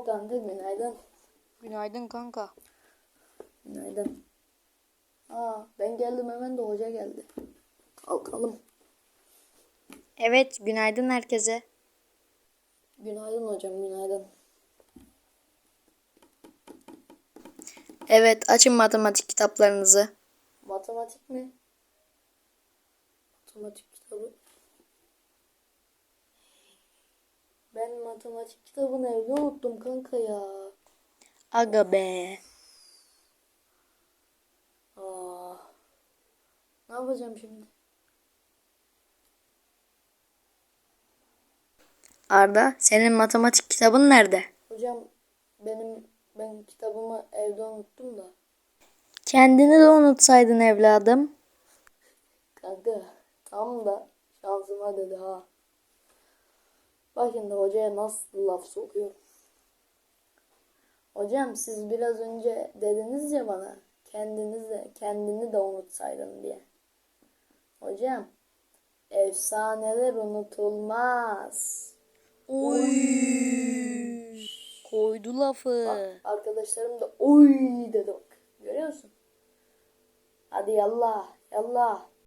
Oo kanka günaydın. Günaydın kanka. Günaydın. Aa ben geldim hemen de hoca geldi. Kalkalım. Evet, günaydın herkese. Günaydın hocam günaydın. Evet, açın matematik kitaplarınızı. Matematik mi? Matematik kitabı. Ben matematik kitabını evde unuttum kanka ya. Aga be. Aa. Ne yapacağım şimdi? Arda, senin matematik kitabın nerede? Hocam benim ben kitabımı evde unuttum da. Kendini de unutsaydın evladım. Kanka tam da şansıma dedi ha. Bak şimdi hocaya nasıl laf sokuyorum. Hocam siz biraz önce dediniz ya bana kendiniz de kendini de unutsaydın diye. Hocam efsaneler unutulmaz. Oy. Koydu lafı. Bak, arkadaşlarım da oy dedi bak. Görüyor musun? Hadi yallah yallah.